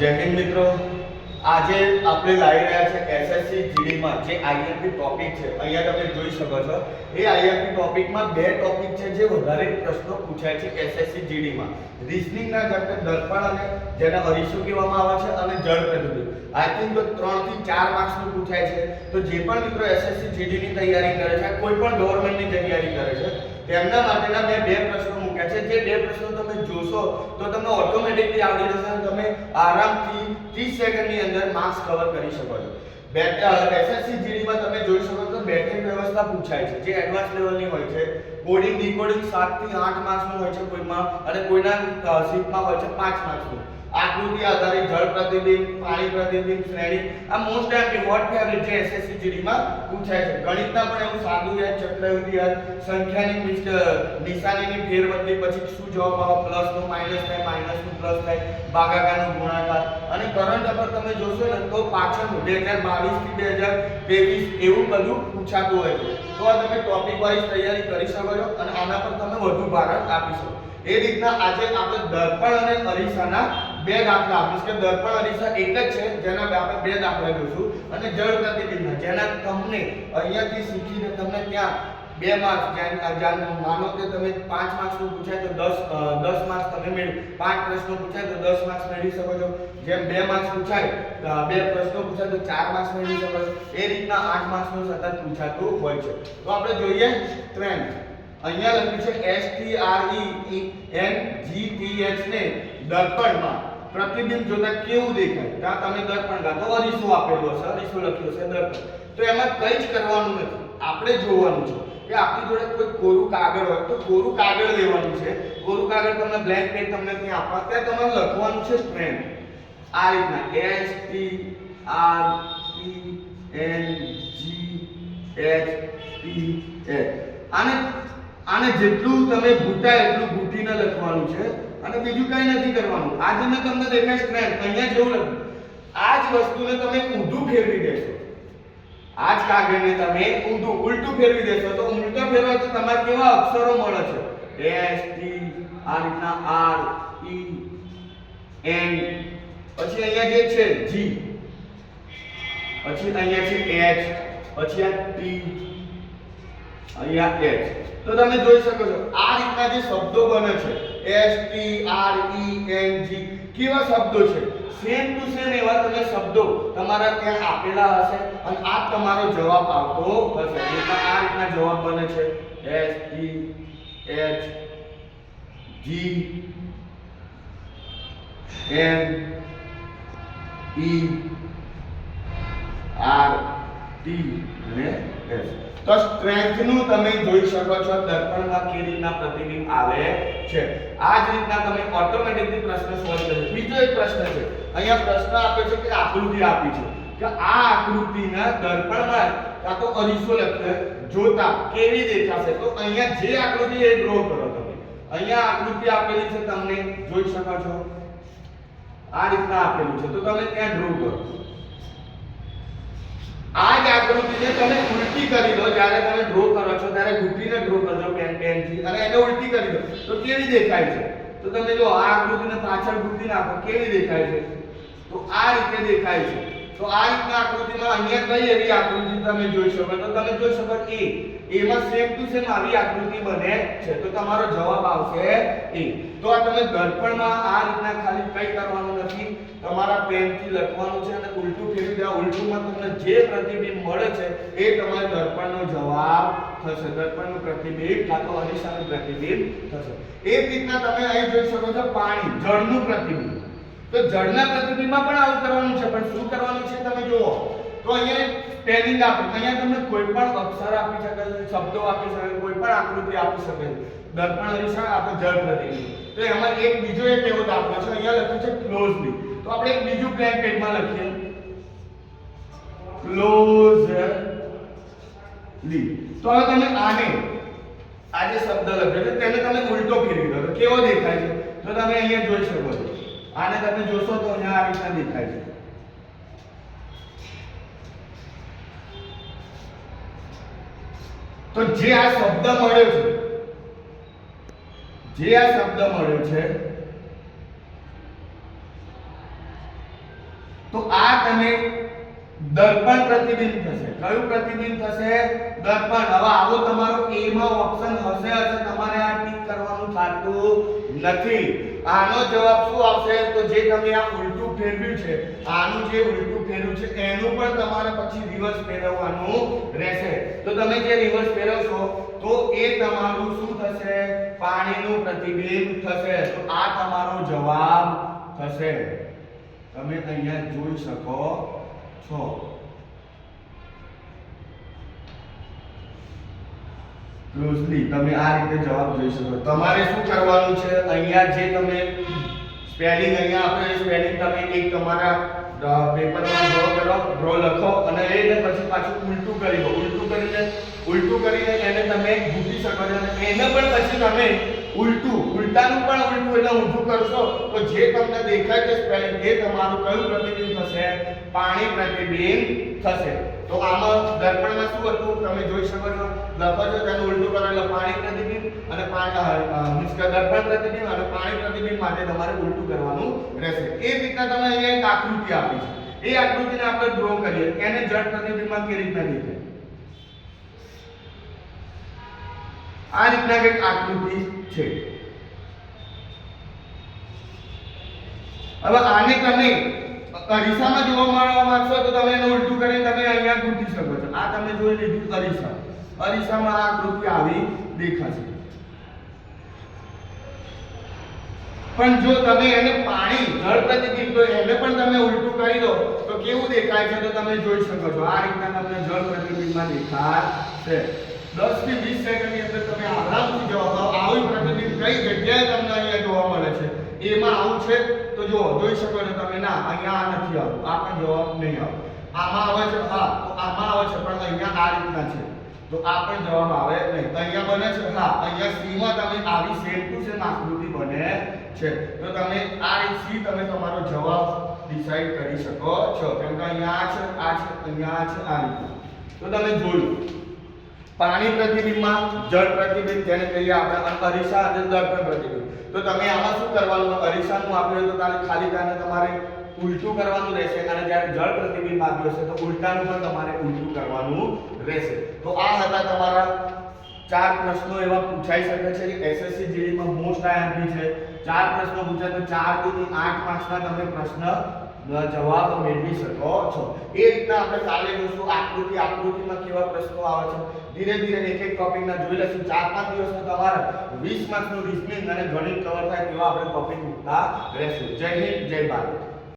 જય મિત્રો. આજે આપણે લાવી રહ્યા છે એસએસસી જીડીમાં જે આઈએમપી ટોપિક છે. અહીંયા તમે જોઈ શકો છો. એ આઈએમપી ટોપિકમાં બે ટોપિક છે જે વધારે પ્રશ્નો પૂછાય છે એસએસસી જીડીમાં રિઝનિંગના જેમ દર્પણ અને જેને અરીસું કહેવામાં આવે છે અને જળ પ્રતિબિંબ આઈ થિંક તો ત્રણથી ચાર માર્ક્સનું પૂછાય છે. તો જે પણ મિત્રો એસએસસી જીડીની તૈયારી કરે છે, કોઈ પણ ગવર્મેન્ટની તૈયારી કરે છે, તેમના માટેના મેં બે પ્રશ્નો મૂક્યા છે. જે બે પ્રશ્નો તમે જોશો તો તમને ઓટોમેટિકલી આવડી જશે તમે આરામથી 30 સેકન્ડની અંદર માર્ક્સ કવર કરી શકો છો. એસએસસી જીડીમાં તમે જોઈ શકો છો બેટરી વ્યવસ્થા પૂછાય છે. જે એડવાન્સ લેવલની હોય છે કોડિંગ ડીકોડિંગ 7 થી 8 માર્ક્સનું હોય છે કોઈમાં, અને કોઈના શીટમાં હોય છે 5 માર્ક્સનું આકૃતિ આધારિત જળ પ્રતિબિંબ, પાણી પ્રતિબિંબ, શ્રેણી, આ મોસ્ટ એમ્પી વોટ ફેવરેટ જે એસએસસી જીડીમાં પૂછાય છે. ગણિતના પણ એવું સાદું યાદ ચક્રવૃદ્ધિ યાદ, સંખ્યાની નિશાનીની ફેરબદલી પછી શું જવાબ આવે? પ્લસનું માઇનસ થાય માઇનસનું પ્લસ થાય, ભાગાકારનો ગુણાકાર. અને કરંટ અફેર તમે જોશો ને, તો પાછળ બે હજાર બાવીસથી બે હજાર ત્રેવીસ એવું બધું પૂછાતું હોય છે. તો આ તમે ટોપિક વાઇઝ તૈયારી કરી શકો છો અને આના પર તમે વધુ ભારણ આપી શકો. એ રીતના આજે આપણે દર્પણ અને અરીસાના બે દાખલા આપીશ કે દર્પણ અરીસા એક જ છે, જેના આપણે બે દાખલા જોઈશું અને જળ પ્રતિબિંબ, જેના તમને અહીંયાથી શીખીને તમને ત્યાં બે માર્ક્સ માનો કે તમે પાંચ માર્ક્સનું પૂછાય તો દસ દસ માર્ક્સ તમે મેળવી. પાંચ પ્રશ્નો પૂછાય તો દસ માર્ક્સ મેળવી શકો છો. જેમ બે માર્ક્સ પૂછાય બે પ્રશ્નો પૂછાય તો ચાર માર્ક્સ મેળવી શકો છો. એ રીતના આઠ માર્ક્સનું સતત પૂછાતું હોય છે. તો આપણે જોઈએ ટ્રેન્ડ અહીંયા લખ્યું છે S T R E N G T H ને દર્પણમાં. પ્રતિબિંબ જોતા કેવું દેખાય? ત્યાં તમે દર્પણ ગાતો? અરીસો આપેલો હશે, અરીસો લખ્યો છે દર્પણ. તો એમાં કંઈ જ કરવાનું નથી. આપણે જોવાનું છે કે આપણી જોડે કોઈ કોરું કાગળ હોય તો કોરું કાગળ લેવાનું છે. કોરું કાગળ તમને બ્લેક પેન તમને ત્યાં આપવા. ત્યાં તમારે લખવાનું છે સ્ટ્રેન્થ આ રીતના. S T R T N G H T H આને આને જેટલું તમે ઘૂંટાય એટલું ભૂટીને લખવાનું છે. અને બીજું કંઈ નથી કરવાનું. આ જે તમને દેખાય સ્ટ્રેન્થ અહીંયા જેવું લખ્યું આ જ વસ્તુને તમે ઊંધું ફેરવી દેશો. આ જ કાગળને તમે ઊંધું, ઉલટું ફેરવી દેશો. તો ઉલટા ફેરવાથી તમારે કેવા અક્ષરો મળે છે? એસ ટી આ રીતના આર ઈ એન પછી અહીંયા જે છે જી પછી અહીંયા છે એચ પછી આ ટી અહીંયા એચ તો તમે જોઈ શકો છો, આ રીતના જે શબ્દો બને છે S T R E N G કેવા શબ્દો છે? સેમ ટુ સેમ એવા તમે શબ્દો તમારા ત્યાં આપેલા હશે અને આ તમારો જવાબ આવતો હશે. એટલે આ રીતના જવાબ બને છે. S T H G N E R T અને એસ તો સ્ટ્રેન્થનું તમે જોઈ શકો છો દર્પણમાં કેવી રીતના પ્રતિબિંબ આવે છે. આ જ રીતના તમે ઓટોમેટિકલી પ્રશ્ન સોલ્વ કરશો બીજો એક પ્રશ્ન છે, અહીંયા પ્રશ્ન આપ્યો છે કે આકૃતિ આપી છે. કે આ આકૃતિના દર્પણમાં કાં તો અરીસો લખે, જોતા કેવી દેખાશે? તો અહીંયા જે આકૃતિ એ ડ્રો કરો તમે. અહીંયા આકૃતિ આપેલી છે તમને, જોઈ શકો છો. આ રીતના આપેલું છે. તો તમે ત્યાં ડ્રો કરો. આ જ આકૃતિને તમે ઉલટી કરી દો. જ્યારે તમે ડ્રો કરો છો, ત્યારે ઘૂંટીને ડ્રો કરજો પેન પેનથી અને એને ઉલટી કરી દો. તો કેવી દેખાય છે? તો તમે જો આ આકૃતિને પાછળ ઘૂંટી નાખો, કેવી દેખાય છે? તો આ રીતે દેખાય છે. તો આ રીતના આકૃતિમાં અહીંયા કઈ એવી આકૃતિ તમે જોઈ શકો? તો તમે જોઈ શકો એ એમાં સેમ ટુ સેમ આવી આકૃતિ બને છે. તો તમારો જવાબ આવશે એ તો આ તમે દર્પણમાં આ રીતના ખાલી કઈ કરવાનું નથી. તમારા પેનથી લખવાનું છે અને ઉલટું ફેરવી દેવા ઉલટુંમાં તમને જે પ્રતિબિંબ મળે છે એ તમારે દર્પણનો જવાબ થશે. દર્પણનું પ્રતિબિંબ કાં તો અરીસાનું પ્રતિબિંબ થશે. એ રીતના તમે અહીં જોઈ શકો છો પાણી, જળનું પ્રતિબિંબ. તો જળના પ્રતિબિંબમાં પણ આવું કરવાનું છે, પણ શું કરવાનું છે તમે જુઓ. તો અહીંયા સ્પેલિંગ આપો. અહીંયા તમને કોઈ પણ અક્ષર આપી શકે છે, શબ્દો આપી શકે કોઈ પણ આકૃતિ આપી શકે છે. દર્પણ અરીસા આપણે જળ પ્રતિબિંબ. તો એમાં એક બીજો એક એવો દાખલો છે. અહીંયા લખ્યું છે ક્લોઝલી તો આપણે એક બીજું બ્લેન્ક પેજમાં લખીએ. ક્લોઝલી તો હવે તમે આને, આ જે શબ્દ લખ્યો છે, તેને તમે ઉલટો ફેરવી દો. કેવો દેખાય છે? તો તમે અહીંયા જોઈ શકો છો. આને તમે જોશો તો અહીંયા આ રીતના દેખાય છે. તો જે આ શબ્દ મળ્યો છે, જે આ શબ્દ મળ્યો છે તો આ તમે દર્પણ પ્રતિબિંબ થશે. કયું પ્રતિબિંબ થશે? દર્પણ. હવે આવો તમારો એ માં ઓપ્શન હશે હશે તમારે આ ટીક કરવાનું થતું નથી. આનો જવાબ શું આવશે? તો જે તમે આ ઉલટું ફેરવ્યું છે, આનું જે ઉલટું ફેરવ્યું છે, એનું પણ તમારે પછી રિવર્સ ફેરવવાનું રહેશે. તો તમે જે રિવર્સ ફેરવશો, તો એ તમારું શું થશે? પાણીનું પ્રતિબિંબ થશે. તો આ તમારો જવાબ થશે. તમે અહીંયા જોઈ શકો છો. ક્લોઝલી તમે આ રીતે જવાબ જોઈ શકો. તમારે શું કરવાનું છે? અહીંયા જે તમે સ્પેલિંગ અહીંયા આપણે સ્પેલિંગ તમે એક તમારા પેપરમાં ડ્રો કરો ડ્રો લખો અને એને પછી પાછું ઉલટું કરી દો. ઉલટું કરીને ઉલટું કરીને એને તમે ભૂલી શકો છો અને એને પણ પછી તમે ઉલટું ઉલટાનું પણ ઉલટું એટલે ઊંધું કરશો, તો જે તમને દેખાય છે સ્પેલિંગ એ તમારું કયું પ્રતિબિંબ થશે? પાણી પ્રતિબિંબ થશે. તો આમાં દર્પણમાં શું હતું? તમે જોઈ શકો છો, લખો છો તેનું ઉલટું કરો એટલે પાણી પ્રતિબિંબ અને પાણી મીન્સ દર્પણ પ્રતિબિંબ અને પાણી પ્રતિબિંબ માટે તમારે ઉલટું કરવાનું રહેશે. એ રીતના તમે અહીંયા એક આકૃતિ આપી છે. એ આકૃતિને આપણે ડ્રો કરીએ. એને જળ પ્રતિબિંબમાં કેવી રીતના દેખાય? આ રીતના કંઈક આકૃતિ છે. હવે આને તમે અરીસામાં જોવા મળવા માંગશો તો તમે એને ઉલટું કરીને તમે અહીંયા ગૂંથી શકો છો. આ તમે જોઈ લીધું અરીસા અરીસામાં આ આકૃતિ આવી દેખાશે. પણ જો તમે એને પાણી, જળ પ્રતિબિંબ તો એને પણ તમે ઉલટું કરી દો, તો કેવું દેખાય છે તો તમે જોઈ શકો છો. આ રીતના તમને જળ પ્રતિબિંબમાં દેખાશે. દસથી વીસ સેકન્ડની અંદર તમે આરામથી જવાબ આવી પ્રતિબિંબ કઈ જગ્યાએ તમને અહીંયા જોવા મળે છે? એમાં આવું છે. જો જોઈ શકો છો તમે, ના, અહીંયા આ નથી આવતું, આ પણ જવાબ નહીં આવે આમાં આવે છે, હા, તો આમાં આવે છે, પણ અહીંયા આ રીતના છે. તો આ પણ જવાબ આવે નહીં. અહીંયા બને છે, હા, અહીંયા સીમાં તમે આવી સેમ ટુ સેમ આકૃતિ બને છે. તો તમે આ રીત સી તમે તમારો જવાબ ડિસાઈડ કરી શકો છો. કેમ કે અહીંયા આ છે આ છે, અહીંયા આ છે, આ રીતના. તો તમે જોયું. પાણી પ્રતિબિંબમાં, જળ પ્રતિબિંબ, જેને કહીએ આપણે અરીસા અને દર્પણ પ્રતિબિંબ. તો તમે આમાં શું કરવાનું? અરીસાનું આપ્યું તો તારે ખાલી તારે તમારે ઉલટું કરવાનું રહેશે અને જ્યારે જળ પ્રતિબિંબ આપ્યું હશે તો ઉલટાનું પણ તમારે ઉલટું કરવાનું રહેશે. તો આ હતા તમારા ચાર પ્રશ્નો એવા પૂછાઈ શકે છે. કે એસએસસી જીડીમાં મોસ્ટ આઈએમપી છે. ચાર પ્રશ્નો પૂછાય તો ચારથી આઠ માર્ક્સના તમે પ્રશ્ન જવાબ મેળવી શકો છો. એ રીતના આપણે કાલે જોશું આકૃતિ, આકૃતિમાં કેવા પ્રશ્નો આવે છે. ધીરે ધીરે એક એક ટોપિકના જોઈ લઈશું. ચાર પાંચ દિવસમાં તમારે વીસ માર્ક્સનું રિઝનિંગ અને ગણિત કવર થાય તેવા આપણે ટોપિક મૂકતા રહેશું. જય હિન્દ, જય ભારત.